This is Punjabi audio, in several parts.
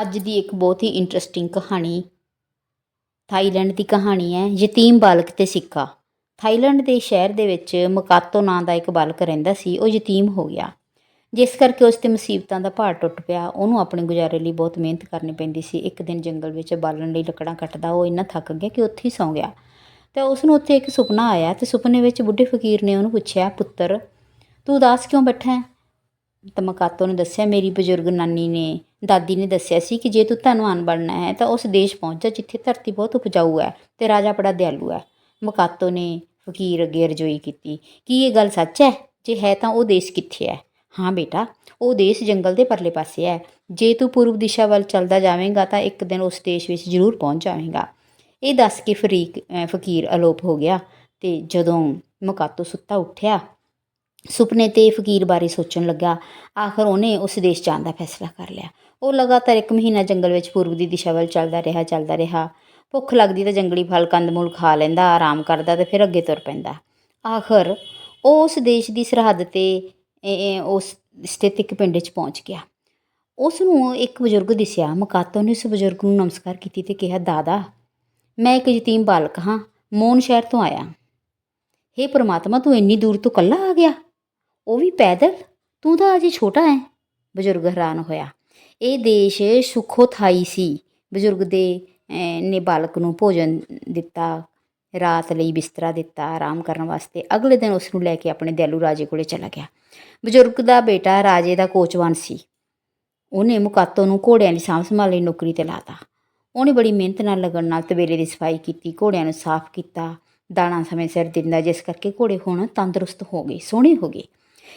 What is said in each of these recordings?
ਅੱਜ ਦੀ ਇੱਕ ਬਹੁਤ ਹੀ ਇੰਟਰਸਟਿੰਗ ਕਹਾਣੀ, ਥਾਈਲੈਂਡ ਦੀ ਕਹਾਣੀ ਹੈ, ਯਤੀਮ ਬਾਲਕ ਤੇ ਸਿੱਕਾ। ਥਾਈਲੈਂਡ ਦੇ ਸ਼ਹਿਰ ਦੇ ਵਿੱਚ ਮਕਾਤੋ ਨਾਂ ਦਾ ਇੱਕ ਬਾਲਕ ਰਹਿੰਦਾ ਸੀ, ਉਹ ਯਤੀਮ ਹੋ ਗਿਆ। ਜਿਸ ਕਰਕੇ ਉਸ ਤੇ ਮੁਸੀਬਤਾਂ ਦਾ ਭਾਰ ਟੁੱਟ ਪਿਆ, ਉਹਨੂੰ ਆਪਣੇ ਗੁਜ਼ਾਰੇ ਲਈ ਬਹੁਤ ਮਿਹਨਤ ਕਰਨੀ ਪੈਂਦੀ ਸੀ। ਇੱਕ ਦਿਨ ਜੰਗਲ ਵਿੱਚ ਬਾਲਣ ਲਈ ਲੱਕੜਾਂ ਕੱਟਦਾ, ਉਹ ਇੰਨਾ ਥੱਕ ਗਿਆ ਕਿ ਉੱਥੇ ਹੀ ਸੌਂ ਗਿਆ। ਤੇ ਉਸ ਨੂੰ ਉੱਥੇ ਇੱਕ ਸੁਪਨਾ ਆਇਆ ਤੇ ਸੁਪਨੇ ਵਿੱਚ ਬੁੱਢੇ ਫਕੀਰ ਨੇ ਉਹਨੂੰ ਪੁੱਛਿਆ, ਪੁੱਤਰ, ਤੂੰ ਉਦਾਸ ਕਿਉਂ ਬੈਠਾ ਹੈ? ਤਾਂ ਮਕਾਤੋ ਨੇ ਦੱਸਿਆ, ਮੇਰੀ ਬਜ਼ੁਰਗ ਨਾਨੀ ਨੇ, ਦਾਦੀ ਨੇ ਦੱਸਿਆ ਸੀ ਕਿ ਜੇ ਤੂੰ ਧਨਵਾਨ ਬਣਨਾ ਹੈ ਤਾਂ ਉਸ ਦੇਸ਼ ਪਹੁੰਚ ਜਾ ਜਿੱਥੇ ਧਰਤੀ ਬਹੁਤ ਉਪਜਾਊ ਹੈ ਤੇ ਰਾਜਾ ਬੜਾ ਦਿਆਲੂ ਹੈ। ਮਕਾਤੋ ਨੇ ਫਕੀਰ ਅੱਗੇ ਰਜੋਈ ਕੀਤੀ, ਕੀ ਇਹ ਗੱਲ ਸੱਚ ਹੈ? ਜੇ ਹੈ ਤਾਂ ਉਹ ਦੇਸ਼ ਕਿੱਥੇ ਹੈ? ਹਾਂ ਬੇਟਾ, ਉਹ ਦੇਸ਼ ਜੰਗਲ ਦੇ ਪਰਲੇ ਪਾਸੇ ਹੈ। ਜੇ ਤੂੰ ਪੂਰਬ ਦਿਸ਼ਾ ਵੱਲ ਚੱਲਦਾ ਜਾਵੇਂਗਾ ਤਾਂ ਇੱਕ ਦਿਨ ਉਸ ਦੇਸ਼ ਵਿੱਚ ਜ਼ਰੂਰ ਪਹੁੰਚ ਜਾਵੇਂਗਾ। ਇਹ ਦੱਸ ਕੇ ਫਰੀਕ ਫਕੀਰ ਅਲੋਪ ਹੋ ਗਿਆ ਤੇ ਜਦੋਂ ਮਕਾਤੋ ਸੁੱਤਾ ਉੱਠਿਆ ਸੁਪਨੇ ਤੇ ਫਕੀਰ ਬਾਰੇ ਸੋਚਣ ਲੱਗਾ। ਆਖਰ ਉਹਨੇ ਉਸ ਦੇਸ਼ ਜਾਣ ਦਾ ਫੈਸਲਾ ਕਰ ਲਿਆ। ਉਹ ਲਗਾਤਾਰ ਇੱਕ ਮਹੀਨਾ ਜੰਗਲ ਵਿੱਚ ਪੂਰਬ ਦੀ ਦਿਸ਼ਾ ਵੱਲ ਚੱਲਦਾ ਰਿਹਾ ਚੱਲਦਾ ਰਿਹਾ। ਭੁੱਖ ਲੱਗਦੀ ਤਾਂ ਜੰਗਲੀ ਫਲ ਕੰਦਮੂਲ ਖਾ ਲੈਂਦਾ, ਆਰਾਮ ਕਰਦਾ ਤੇ ਫਿਰ ਅੱਗੇ ਤੁਰ ਪੈਂਦਾ। ਆਖਰ ਉਹ ਉਸ ਦੇਸ਼ ਦੀ ਸਰਹੱਦ ਤੇ ਉਸ ਸਥਿਤ ਇੱਕ ਪਿੰਡ 'ਚ ਪਹੁੰਚ ਗਿਆ। ਉਸ ਨੂੰ ਇੱਕ ਬਜ਼ੁਰਗ ਦਿਸਿਆ। ਮਕਾਤੋ ਨੇ ਉਸ ਬਜ਼ੁਰਗ ਨੂੰ ਨਮਸਕਾਰ ਕੀਤੀ ਤੇ ਕਿਹਾ, ਦਾਦਾ, ਮੈਂ ਇੱਕ ਯਤੀਮ ਬਾਲਕ ਹਾਂ। ਮੋਨ ਸ਼ਹਿਰ ਤੋਂ ਆਇਆ। ਹੇ ਪ੍ਰਮਾਤਮਾ, ਤੂੰ ਇੰਨੀ ਦੂਰ ਤੋਂ ਕੱਲਾ ਆ ਗਿਆ? ਉਹ ਵੀ ਪੈਦਲ? ਤੂੰ ਤਾਂ ਅਜੇ ਛੋਟਾ ਹੈ ਬਜ਼ੁਰਗ ਹੈਰਾਨ ਹੋਇਆ। ਇਹ ਦੇਸ਼ ਸੁਖੋਥਾਈ ਸੀ। ਬਜ਼ੁਰਗ ਦੇ ਨੇ ਬਾਲਕ ਨੂੰ ਭੋਜਨ ਦਿੱਤਾ, ਰਾਤ ਲਈ ਬਿਸਤਰਾ ਦਿੱਤਾ, ਆਰਾਮ ਕਰਨ ਵਾਸਤੇ। ਅਗਲੇ ਦਿਨ ਉਸ ਨੂੰ ਲੈ ਕੇ ਆਪਣੇ ਦਿਆਲੂ ਰਾਜੇ ਕੋਲੇ ਚਲਾ ਗਿਆ। ਬਜ਼ੁਰਗ ਦਾ ਬੇਟਾ ਰਾਜੇ ਦਾ ਕੋਚਵਾਨ ਸੀ। ਉਹਨੇ ਮੁਕਾਤੋ ਨੂੰ ਘੋੜਿਆਂ ਦੀ ਸਾਂਭ ਸੰਭਾਲ ਲਈ ਨੌਕਰੀ ਤੇ ਲਾਤਾ। ਉਹਨੇ ਬੜੀ ਮਿਹਨਤ ਨਾਲ ਲੱਗਣ ਨਾਲ ਤਬੇਲੇ ਦੀ ਸਫ਼ਾਈ ਕੀਤੀ, ਘੋੜਿਆਂ ਨੂੰ ਸਾਫ਼ ਕੀਤਾ, ਦਾਣਾ ਸਮੇਂ ਸਿਰ ਦਿੰਦਾ, ਜਿਸ ਕਰਕੇ ਘੋੜੇ ਹੁਣ ਤੰਦਰੁਸਤ ਹੋ ਗਏ, ਸੋਹਣੇ ਹੋ ਗਏ।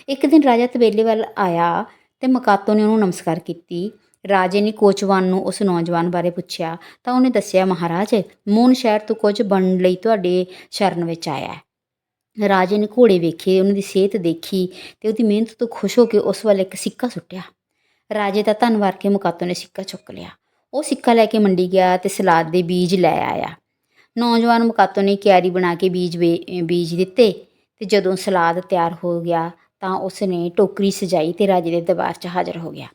ਇੱਕ ਦਿਨ ਰਾਜਾ ਤਬੇਲੇ ਵੱਲ ਆਇਆ ਤੇ ਮਕਾਤੋ ਨੇ ਉਹਨੂੰ ਨਮਸਕਾਰ ਕੀਤੀ। ਰਾਜੇ ਨੇ ਕੋਚਵਾਨ ਨੂੰ ਉਸ ਨੌਜਵਾਨ ਬਾਰੇ ਪੁੱਛਿਆ, ਤਾਂ ਉਹਨੇ ਦੱਸਿਆ, ਮਹਾਰਾਜ, ਮੂਨ ਸ਼ਹਿਰ ਤੋਂ ਕੁਝ ਬਣਨ ਲਈ ਤੁਹਾਡੇ ਸ਼ਰਨ ਵਿੱਚ ਆਇਆ ਹੈ। ਰਾਜੇ ਨੇ ਘੋੜੇ ਵੇਖੇ, ਉਹਨਾਂ ਦੀ ਸਿਹਤ ਦੇਖੀ ਤੇ ਉਹਦੀ ਮਿਹਨਤ ਤੋਂ ਖੁਸ਼ ਹੋ ਕੇ ਉਸ ਵੱਲ ਇੱਕ ਸਿੱਕਾ ਸੁੱਟਿਆ। ਰਾਜੇ ਦਾ ਧੰਨਵਾਦ ਕੇ ਮਕਾਤੋ ਨੇ ਸਿੱਕਾ ਚੁੱਕ ਲਿਆ। ਉਹ ਸਿੱਕਾ ਲੈ ਕੇ ਮੰਡੀ ਗਿਆ ਤੇ ਸਲਾਦ ਦੇ ਬੀਜ ਲੈ ਆਇਆ। ਨੌਜਵਾਨ ਮਕਾਤੋ ਨੇ ਕਿਆਰੀ ਬਣਾ ਕੇ ਬੀਜ ਵੇ- ਬੀਜ ਦਿੱਤੇ ਤੇ ਜਦੋਂ ਸਲਾਦ ਤਿਆਰ ਹੋ ਗਿਆ ਤਾਂ ਉਸ ਨੇ ਟੋਕਰੀ ਸਜਾਈ ਤੇ ਰਾਜੇ ਦੇ ਦਰਬਾਰ 'ਚ ਹਾਜ਼ਰ ਹੋ ਗਿਆ।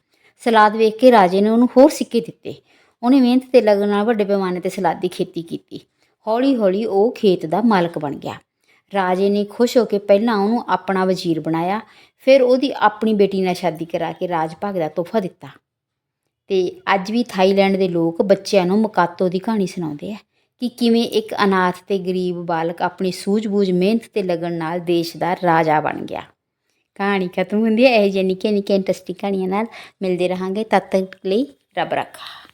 ਸਲਾਦ ਵੇਖ ਕੇ ਰਾਜੇ ਨੇ ਉਹਨੂੰ ਹੋਰ ਸਿੱਕੇ ਦਿੱਤੇ। ਉਹਨੇ ਮਿਹਨਤ ਤੇ ਲਗਨ ਨਾਲ ਵੱਡੇ ਪੈਮਾਨੇ ਤੇ ਸਲਾਦ ਦੀ ਖੇਤੀ ਕੀਤੀ। ਹੌਲੀ ਹੌਲੀ ਉਹ ਖੇਤ ਦਾ ਮਾਲਕ ਬਣ ਗਿਆ। ਰਾਜੇ ਨੇ ਖੁਸ਼ ਹੋ ਕੇ ਪਹਿਲਾਂ ਉਹਨੂੰ ਆਪਣਾ ਵਜ਼ੀਰ ਬਣਾਇਆ, ਫਿਰ ਉਹਦੀ ਆਪਣੀ ਬੇਟੀ ਨਾਲ ਸ਼ਾਦੀ ਕਰਾ ਕੇ ਰਾਜ ਭਾਗ ਦਾ ਤੋਹਫਾ ਦਿੱਤਾ। ਤੇ ਅੱਜ ਵੀ ਥਾਈਲੈਂਡ ਦੇ ਲੋਕ ਬੱਚਿਆਂ ਨੂੰ ਮਕਾਤੋ ਦੀ ਕਹਾਣੀ ਸੁਣਾਉਂਦੇ ਆ ਕਿ ਕਿਵੇਂ ਇੱਕ ਅਨਾਥ ਤੇ ਗਰੀਬ ਬਾਲਕ ਆਪਣੀ ਸੂਝ-ਬੂਝ, ਮਿਹਨਤ ਤੇ ਲਗਨ ਨਾਲ ਦੇਸ਼ ਦਾ ਰਾਜਾ ਬਣ ਗਿਆ। ਕਹਾਣੀ ਖਤਮ ਹੁੰਦੀ ਹੈ, ਇਹ ਜਿਹੀ ਨਿੱਕੀਆਂ ਨਿੱਕੀਆਂ ਇੰਟਰਸਟਿੰਗ ਕਹਾਣੀਆਂ ਨਾਲ ਮਿਲਦੇ ਰਹਾਂਗੇ, ਤਦ ਤੱਕ ਲਈ ਰੱਬ ਰੱਖਾ।